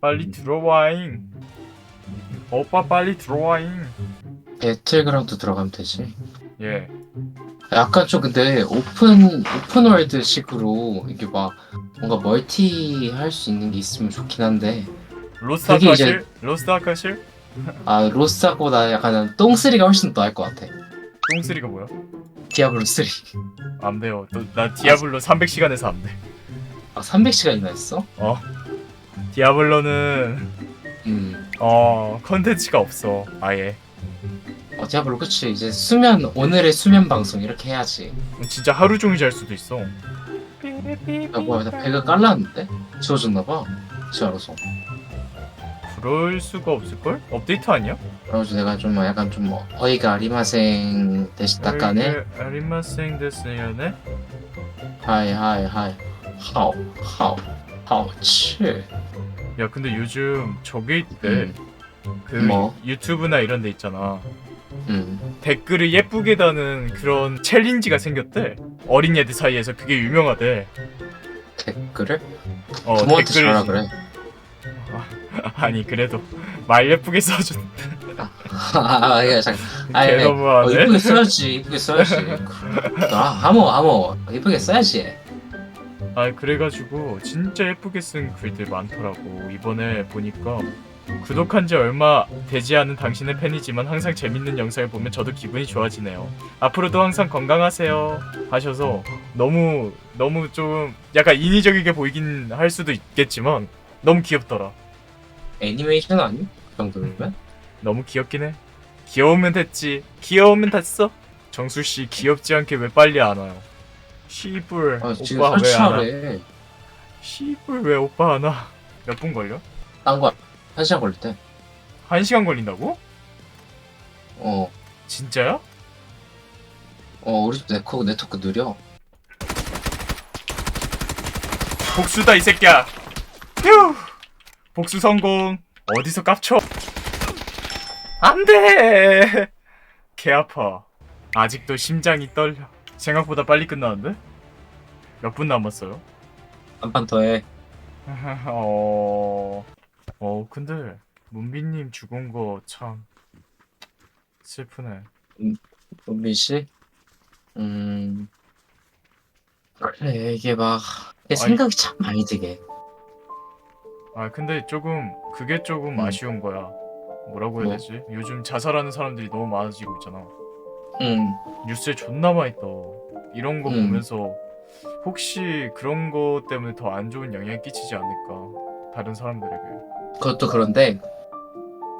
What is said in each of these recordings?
빨리 들어와잉. 오빠 빨리 들어와잉. 배틀그라운드 들어가면 되지. 예. 약간 좀 근데 오픈 오픈월드 식으로 이게 막 뭔가 멀티 할 수 있는 게 있으면 좋긴 한데 로스트 그게 아카실? 로스트 아카실? 아 로스하고나 약간 똥쓰리가 훨씬 더 나을 것 같아. 똥쓰리가 뭐야? 디아블로 3. 안 돼요. 또, 나 디아블로 300시간에서 안 돼. 아 300시간이나 했어? 어. 디아블로는 음. 어 컨텐츠가 없어. 아예. 어 디아블로 그치 이제 수면 오늘의 수면 방송 이렇게 해야지. 진짜 하루 종일 잘 수도 있어. 아 뭐야 나 배가 깔랐는데? 지워졌나 봐. 지워서. 그럴 수가 없을걸? 업데이트 아니야? 그래가지고 내가 좀 약간 좀 어이가 아리마생 대시다까네. 아리마생 데스요네? 하이 하이 하이. 하오 하오 하오 치. 야 근데 요즘 저게 있대. 음. 그 뭐? 유튜브나 이런 데 있잖아. 음. 댓글을 예쁘게 다는 그런 챌린지가 생겼대. 어린 애들 사이에서 그게 유명하대. 댓글을? 어, 부모한테 댓글을- 전화 그래. 아니 그래도 말 예쁘게 써줘. 아, 야, 잠깐. 아니, 아니, 어, 개너무하네. 이쁘게 써야지, 이쁘게 써야지. 아, 아모, 아모, 이쁘게 써야지. 아 그래가지고 진짜 예쁘게 쓴 글들 많더라고. 이번에 보니까 구독한 지 얼마 되지 않은 당신의 팬이지만 항상 재밌는 영상을 보면 저도 기분이 좋아지네요. 앞으로도 항상 건강하세요 하셔서 너무 너무 좀 약간 인위적이게 보이긴 할 수도 있겠지만 너무 귀엽더라. 애니메이션 아니? 그 정도면? 너무 귀엽긴 해. 귀여우면 됐지. 귀여우면 됐어. 정수 씨 귀엽지 않게 왜 빨리 안 와요? 시불 아, 지금 오빠 왜 안 와? 설치하래. 시불 왜 오빠 안 와? 몇 분 걸려? 딴 거, 한 시간 걸릴 때. 한 시간 걸린다고? 어, 진짜야? 어, 우리 집 네트워크, 네트워크 느려. 복수다 이 새끼야. 휴. 복수 성공. 어디서 깝쳐? 안 돼. 개 아파. 아직도 심장이 떨려. 생각보다 빨리 끝나는데? 몇 분 남았어요? 한 판 더 해. 어. 어 근데 문빈님 죽은 거 참 슬프네. 문빈 씨? 음. 그래, 이게 막, 이게 생각이 참 많이 들게. 아 근데 조금 그게 조금 음. 아쉬운 거야. 뭐라고 해야 뭐? 되지? 요즘 자살하는 사람들이 너무 많아지고 있잖아. 음, 뉴스에 존나 많이 떠. 이런 거 음. 보면서 혹시 그런 거 때문에 더 안 좋은 영향 끼치지 않을까? 다른 사람들에게. 그것도 그런데,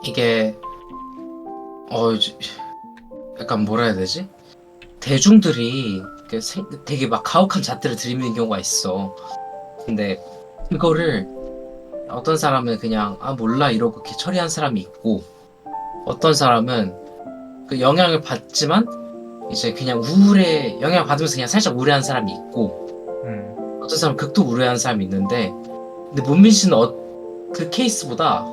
이게, 어, 이제 약간 뭐라 해야 되지? 대중들이 그 생- 되게 막 가혹한 잣대를 들이미는 경우가 있어. 근데 그거를 어떤 사람은 그냥 아 몰라 이러고 이렇게 처리한 사람이 있고 어떤 사람은 그 영향을 받지만 이제 그냥 우울해 영향을 받으면서 그냥 살짝 우울해하는 사람이 있고 음. 어떤 사람은 극도 우울해하는 사람이 있는데 근데 문민 씨는 어, 그 케이스보다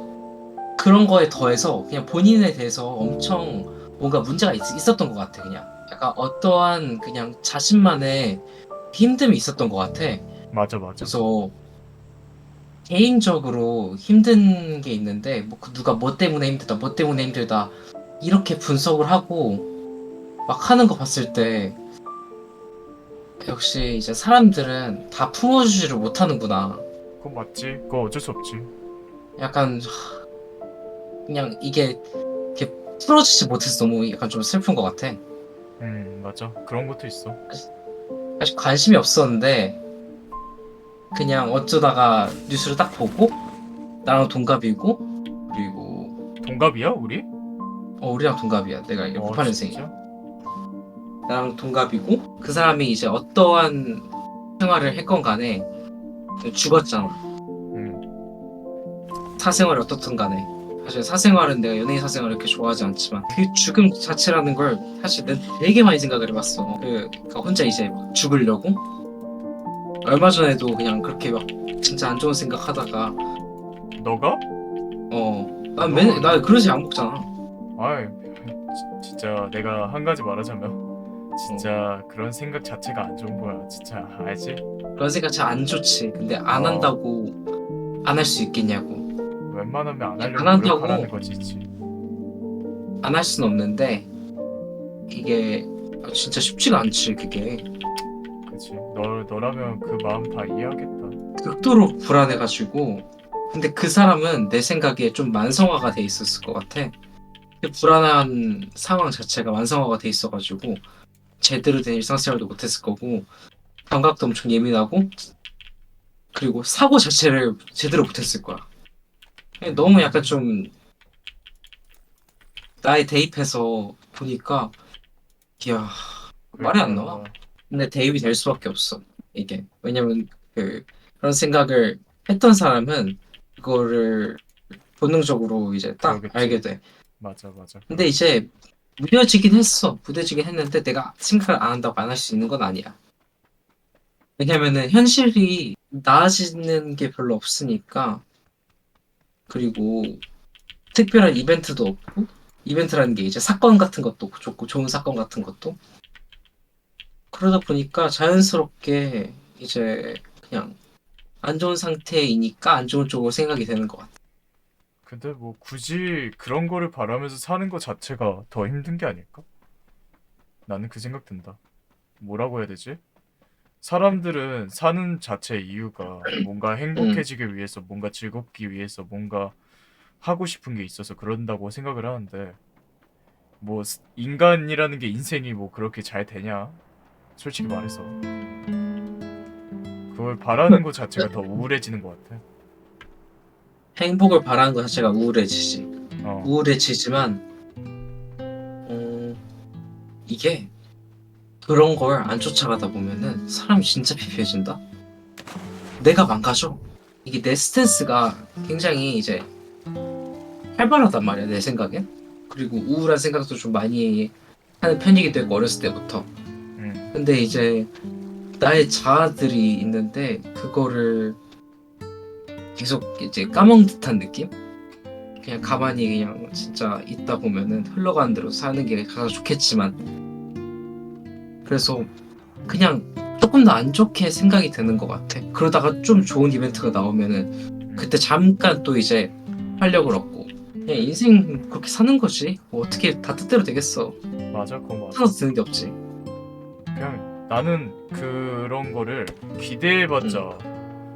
그런 거에 더해서 그냥 본인에 대해서 엄청 뭔가 문제가 있, 있었던 것 같아 그냥 약간 어떠한 그냥 자신만의 힘듦이 있었던 것 같아 맞아 맞아. 그래서 개인적으로 힘든 게 있는데 뭐그 누가 뭐 때문에 힘들다 뭐 때문에 힘들다 이렇게 분석을 하고 막 하는 거 봤을 때 역시 이제 사람들은 다 품어주지를 못하는구나 그거 맞지? 그거 어쩔 수 없지. 약간 하, 그냥 이게 이렇게 풀어주지 못해서 너무 약간 좀 슬픈 것 같아 음 맞아. 그런 것도 있어. 사실 관심이 없었는데 그냥 어쩌다가 뉴스를 딱 보고 나랑 동갑이고 그리고 동갑이야 우리? 어 우리랑 동갑이야. 내가 어, 98년생이야. 진짜? 나랑 동갑이고 그 사람이 이제 어떠한 생활을 했건 간에 죽었잖아. 음. 사생활이 어떻든 간에. 사실 사생활은 내가 연예인 사생활을 그렇게 좋아하지 않지만 그 죽음 자체라는 걸 사실 난 되게 많이 생각을 해봤어. 그 그러니까 혼자 이제 막 죽으려고? 얼마 전에도 그냥 그렇게 막 진짜 안 좋은 생각 하다가 너가? 어 난 맨날 나 그러지 안 먹잖아 아이 지- 진짜 내가 한 가지 말하자면 진짜 그런 생각 자체가 안 좋은 거야 진짜 알지? 그런 생각 잘 안 좋지 근데 안 어. 한다고 안 할 수 있겠냐고. 웬만하면 안 하려고 안 한다고. 노력하라는 거지. 지. 안 할 수는 없는데 이게 진짜 쉽지가 않지 그게. 그치. 너 너라면 그 마음 다 이해하겠다. 극도로 불안해가지고 근데 그 사람은 내 생각에 좀 만성화가 돼 있었을 것 같아 그 불안한 상황 자체가 만성화가 돼 있어가지고 제대로 된 일상생활도 못했을 거고 감각도 엄청 예민하고 그리고 사고 자체를 제대로 못했을 거야 너무 약간 좀 나에 대입해서 보니까 이야 말이 안 나와. 근데 대입이 될 수밖에 없어 이게 왜냐면 그 그런 생각을 했던 사람은 그거를 본능적으로 이제 딱 그러겠지. 알게 돼 맞아 맞아. 근데 이제 무뎌지긴 했어. 무뎌지긴 했는데 내가 생각을 안 한다고 안 할 수 있는 건 아니야. 왜냐면은 현실이 나아지는 게 별로 없으니까. 그리고 특별한 이벤트도 없고 이벤트라는 게 이제 사건 같은 것도 좋고 좋은 사건 같은 것도. 그러다 보니까 자연스럽게 이제 그냥 안 좋은 상태이니까 안 좋은 쪽으로 생각이 되는 것 같아. 근데 뭐 굳이 그런 거를 바라면서 사는 것 자체가 더 힘든 게 아닐까? 나는 그 생각 든다. 뭐라고 해야 되지? 사람들은 사는 자체의 이유가 뭔가 행복해지기 위해서, 뭔가 즐겁기 위해서, 뭔가 하고 싶은 게 있어서 그런다고 생각을 하는데 뭐 스- 인간이라는 게 인생이 뭐 그렇게 잘 되냐? 솔직히 말해서 그걸 바라는 것 자체가 더 우울해지는 것 같아. 행복을 바라는 것 자체가 우울해지지. 어, 우울해지지만 어, 이게 그런 걸 안 쫓아가다 보면은 사람이 진짜 피폐해진다. 내가 망가져. 이게 내 스탠스가 굉장히 이제 활발하단 말이야 내 생각엔. 그리고 우울한 생각도 좀 많이 하는 편이기도 했고 어렸을 때부터. 음, 근데 이제 나의 자아들이 있는데 그거를 계속 이제 까먹은 듯한 느낌? 그냥 가만히 그냥 진짜 있다 보면은 흘러가는 대로 사는 게 가장 좋겠지만 그래서 그냥 조금 더 안 좋게 생각이 드는 것 같아. 그러다가 좀 좋은 이벤트가 나오면은 그때 잠깐 또 이제 활력을 얻고 그냥 인생 그렇게 사는 거지. 뭐 어떻게 다 뜻대로 되겠어. 맞아, 그건 맞아. 하나도 드는 게 없지. 그냥 나는 그런 거를 기대해봤자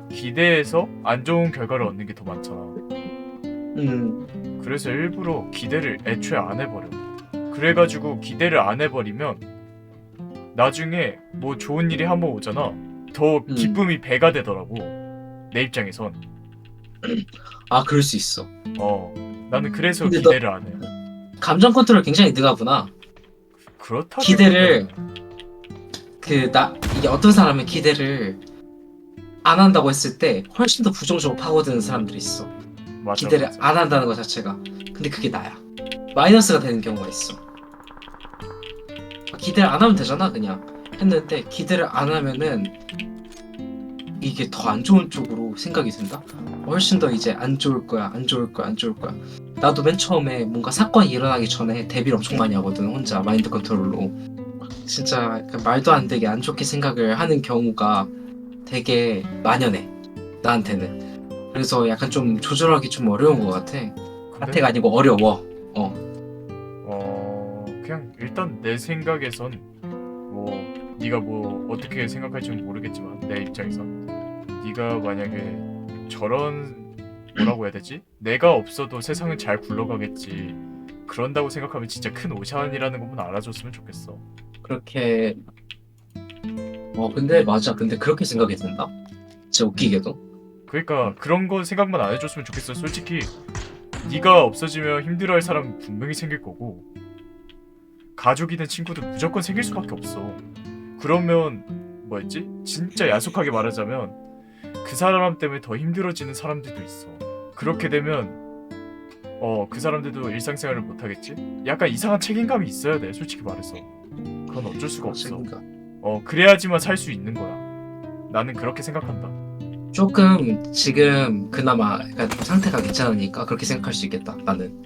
기대해서 안 좋은 결과를 얻는 게 더 많잖아. 음. 그래서 일부러 기대를 애초에 안 해버려. 그래가지고 기대를 안 해버리면 나중에 뭐 좋은 일이 한 번 오잖아. 더 음. 기쁨이 배가 되더라고. 내 입장에선. 아 그럴 수 있어. 어. 나는 그래서 근데 너- 기대를 안 해. 감정 컨트롤 굉장히 능하구나. 그렇다. 기대를- 그 나 이게 어떤 사람은 기대를 안 한다고 했을 때 훨씬 더 부정적으로 파고드는 사람들이 있어. 맞아, 기대를 맞아. 안 한다는 것 자체가. 근데 그게 나야. 마이너스가 되는 경우가 있어. 기대를 안 하면 되잖아 그냥 했는데 기대를 안 하면은 이게 더 안 좋은 쪽으로 생각이 든다. 훨씬 더 이제 안 좋을 거야, 안 좋을 거야, 안 좋을 거야. 나도 맨 처음에 뭔가 사건이 일어나기 전에 대비를 엄청 많이 하거든 혼자 마인드 컨트롤로. 진짜 약간 말도 안 되게 안 좋게 생각을 하는 경우가 되게 만연해 나한테는. 그래서 약간 좀 조절하기 좀 어려운 것 같아. 사태가 아니고 어려워. 어 그냥 일단 내 생각에선 뭐 네가 뭐 어떻게 생각할지는 모르겠지만 내 입장에선 네가 만약에 저런 뭐라고 해야 되지? 내가 없어도 세상은 잘 굴러가겠지. 그런다고 생각하면 진짜 큰 오션이라는 것만 알아줬으면 좋겠어. 그렇게 어 근데 맞아. 근데 그렇게 생각이 든다. 진짜 웃기게도. 그러니까 그런 거 생각만 안 해줬으면 좋겠어. 솔직히 네가 없어지면 힘들어할 사람 분명히 생길 거고 가족이든 친구든 무조건 생길 수밖에 없어. 그러면 뭐였지? 진짜 야속하게 말하자면 그 사람 때문에 더 힘들어지는 사람들도 있어. 그렇게 되면 어 그 사람들도 일상생활을 못 하겠지? 약간 이상한 책임감이 있어야 돼. 솔직히 말해서 그건 어쩔 수가 없어. 그러니까 어 그래야지만 살 수 있는 거야. 나는 그렇게 생각한다. 조금 지금 그나마 약간 좀 상태가 괜찮으니까 그렇게 생각할 수 있겠다. 나는.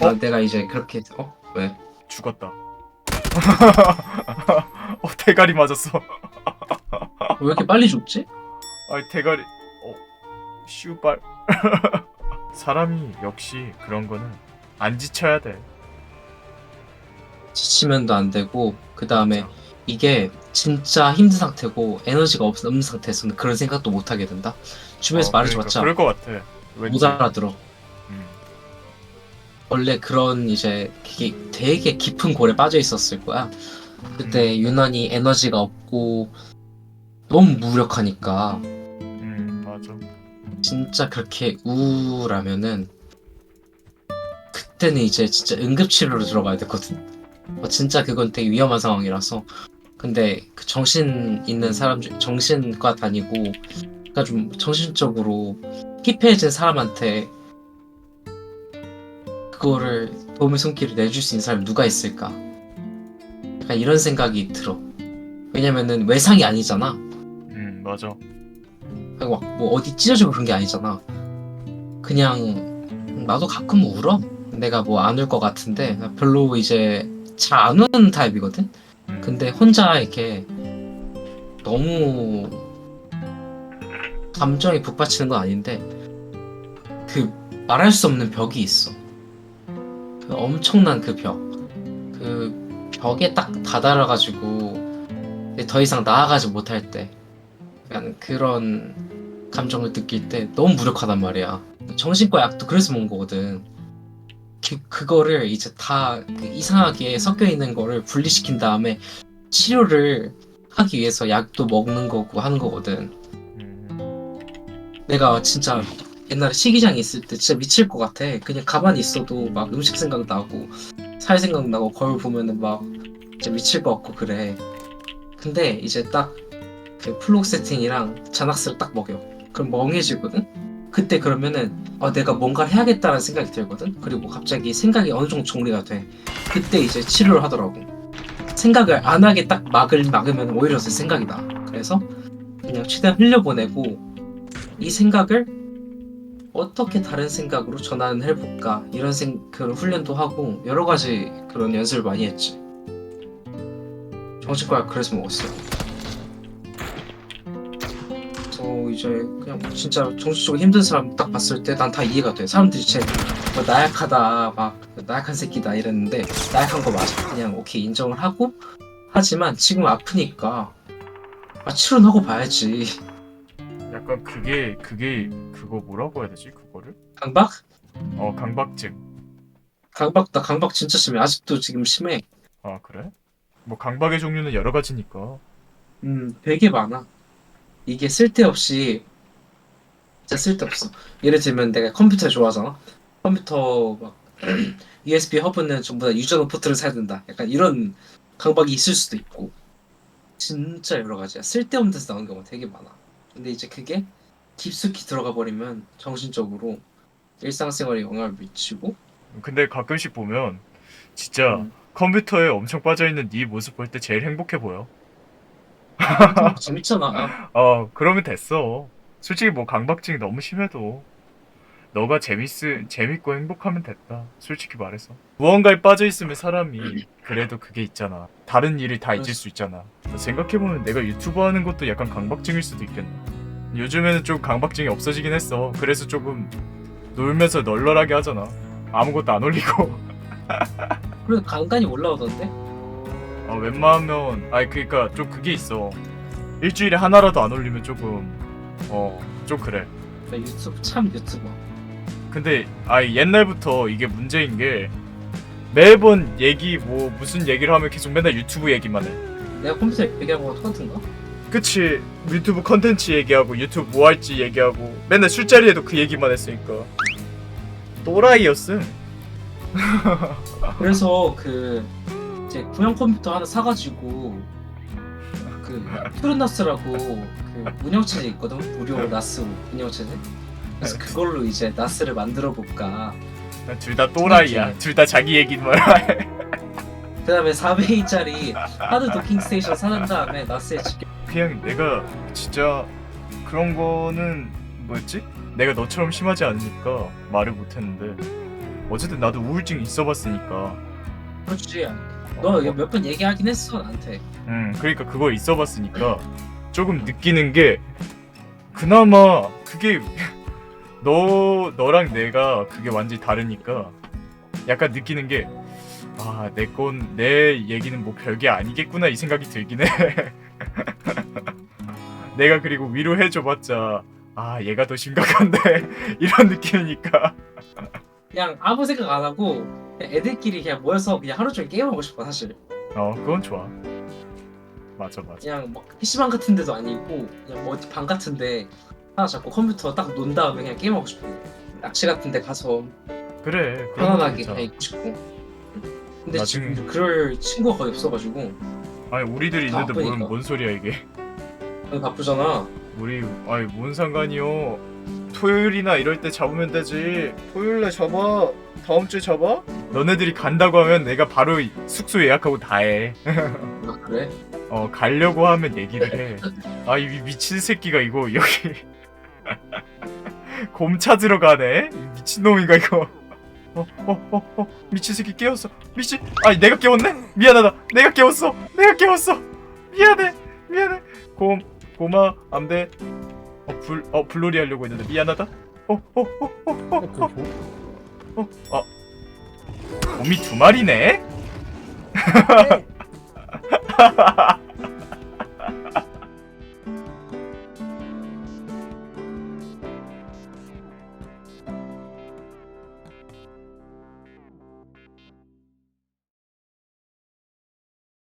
나 내가 이제 그렇게 어 왜? 죽었다. 어 대가리 맞았어. 왜 이렇게 빨리 죽지? 아니 대가리. 어 슈발 사람이 역시 그런 거는 안 지쳐야 돼 지치면도 안 되고 그 다음에 이게 진짜 힘든 상태고 에너지가 없, 없는 상태에서는 그런 생각도 못 하게 된다. 주변에서 어, 말해줘봤자 그러니까 그럴 것 같아 왠지 못 알아들어. 음, 원래 그런 이제 되게, 되게 깊은 골에 빠져 있었을 거야. 그때 유난히 에너지가 없고 너무 무력하니까 음 맞아 진짜 그렇게 우울하면은 그때는 이제 진짜 응급치료로 들어가야 되거든. 어, 진짜 그건 되게 위험한 상황이라서. 근데 그 정신 있는 사람 중 정신과 다니고 그러니까 좀 정신적으로 피폐해진 사람한테 그거를 도움의 손길을 내줄 수 있는 사람이 누가 있을까? 약간 이런 생각이 들어. 왜냐면은 외상이 아니잖아. 음 맞아 막뭐 어디 찢어지고 그런 게 아니잖아. 그냥 나도 가끔 울어. 내가 뭐 안 울 것 같은데 나 별로 이제 잘 안 우는 타입이거든. 음. 근데 혼자 이렇게 너무 감정이 북받치는 건 아닌데 그 말할 수 없는 벽이 있어. 그 엄청난 그 벽. 그 벽에 딱 다다라가지고 더 이상 나아가지 못할 때 약간 그런 감정을 느낄 때 너무 무력하단 말이야. 정신과 약도 그래서 먹은 거거든. 그, 그거를 이제 다 그 이상하게 섞여 있는 거를 분리시킨 다음에 치료를 하기 위해서 약도 먹는 거고 하는 거거든. 음, 내가 진짜 옛날에 식이장에 있을 때 진짜 미칠 것 같아. 그냥 가만히 있어도 막 음식 생각 나고 살 생각 나고 거울 보면은 막 진짜 미칠 것 같고 그래. 근데 이제 딱 그 플록 세팅이랑 자낙스를 딱 먹여. 그럼 멍해지거든. 그때 그러면은 아 내가 뭔가를 해야겠다는 생각이 들거든. 그리고 갑자기 생각이 어느 정도 정리가 돼. 그때 이제 치료를 하더라고. 생각을 안 하게 딱 막을 막으면 오히려 더 생각이 나. 그래서 그냥 최대한 흘려보내고 이 생각을 어떻게 다른 생각으로 전환을 해볼까 이런 생 그런 훈련도 하고 여러 가지 그런 연습을 많이 했지. 정신과 그래서 먹었어. 그래서 이제 그냥 진짜 정신적으로 힘든 사람 딱 봤을 때 난 다 이해가 돼. 사람들이 쟤 뭐 나약하다 막 나약한 새끼다 이랬는데 나약한 거 맞아. 그냥 오케이 인정을 하고 하지만 지금 아프니까 아 치료는 하고 봐야지. 약간 그게 그게 그거 뭐라고 해야 되지 그거를 강박? 어 강박증 강박 나 강박 진짜 심해. 아직도 지금 심해. 아 그래 뭐 강박의 종류는 여러 가지니까 음, 되게 많아. 이게 쓸데없이 진짜 쓸데없어. 예를 들면 내가 컴퓨터 좋아하잖아. 컴퓨터 막 USB 허브는 전부 다 유저 노포트를 사야 된다. 약간 이런 강박이 있을 수도 있고. 진짜 여러 가지야. 쓸데없는 데서 나오는 경우가 되게 많아. 근데 이제 그게 깊숙이 들어가 버리면 정신적으로 일상생활에 영향을 미치고 근데 가끔씩 보면 진짜 음. 컴퓨터에 엄청 빠져 있는 네 모습 볼 때 제일 행복해 보여 재밌잖아. 어 그러면 됐어. 솔직히 뭐 강박증이 너무 심해도 너가 재밌으 재밌고 행복하면 됐다. 솔직히 말해서. 무언가에 빠져있으면 사람이 그래도 그게 있잖아. 다른 일을 다 잊을 수 있잖아. 생각해보면 내가 유튜버 하는 것도 약간 강박증일 수도 있겠네. 요즘에는 좀 강박증이 없어지긴 했어. 그래서 조금 놀면서 널널하게 하잖아. 아무것도 안 올리고. 그래도 간간히 올라오던데? 어, 웬만하면 아니 그니까 좀 그게 있어. 일주일에 하나라도 안 올리면 조금 어 좀 그래. 나 유튜브 참 유튜버. 근데 아 옛날부터 이게 문제인 게 매번 얘기 뭐 무슨 얘기를 하면 계속 맨날 유튜브 얘기만 해. 내가 컴퓨터 얘기한 거랑 똑같은가? 그치. 유튜브 컨텐츠 얘기하고 유튜브 뭐 할지 얘기하고 맨날 술자리에도 그 얘기만 했으니까. 또라이였음. 그래서 그 이제 구형 컴퓨터 하나 사가지고 그 퓨르나스라고 그 운영체제 있거든? 무료 나스 운영체제? 그래서 그걸로 이제 나스를 만들어 볼까. 둘 다 또라이야. 둘 다 자기 얘기만 해 그 다음에 400인짜리 하드 도킹 스테이션 사는 다음에 나스에 직결 그냥 내가 진짜 그런 거는 뭐였지? 내가 너처럼 심하지 않으니까 말을 못했는데. 어쨌든 나도 우울증 있어봤으니까. 그렇지 너 몇 번 얘기하긴 했어 나한테 음 그러니까 그거 있어봤으니까 조금 느끼는 게 그나마 그게 너 너랑 내가 그게 완전히 다르니까 약간 느끼는 게 아, 내 건 내 얘기는 뭐 별게 아니겠구나 이 생각이 들긴 해. 내가 그리고 위로해 줘 봤자 아, 얘가 더 심각한데 이런 느낌이니까. 그냥 아무 생각 안 하고 애들끼리 그냥 모여서 그냥 하루 종일 게임하고 싶어 사실. 어, 그건 좋아. 맞아, 맞아. 그냥 막 PC방 같은 데도 아니고 그냥 뭐 어디 방 같은데 하나 잡고 컴퓨터 딱 논 다음에 그냥 게임하고 싶어. 낚시 같은 데 가서 그래. 그런 거 편안하게 진짜. 그냥 있고 싶고. 근데 나중에- 지금 그럴 친구가 거의 없어가지고 아니, 우리들이 있는데 뭔, 바쁘니까. 뭔 소리야 이게. 너무 바쁘잖아. 우리 아니 뭔 상관이요 토요일이나 이럴 때 잡으면 되지 토요일에 잡아 다음 주에 잡아 너네들이 간다고 하면 내가 바로 이- 숙소 예약하고 다해어 아, 그래? 가려고 하면 얘기를 해 아 이 미친 새끼가 이거 여기. 곰 찾으러 가네. 이 미친놈인가 이거. 어 어 어 어 미친 새끼 깨웠어. 미친 아니 내가 깨웠네? 미안하다. 내가 깨웠어. 내가 깨웠어. 미안해. 미안해. 곰 곰아 안 돼. 어 불 어 불놀이 하려고 했는데 미안하다. 어 어 어 어 어 어. 어, 아 곰이 두 마리네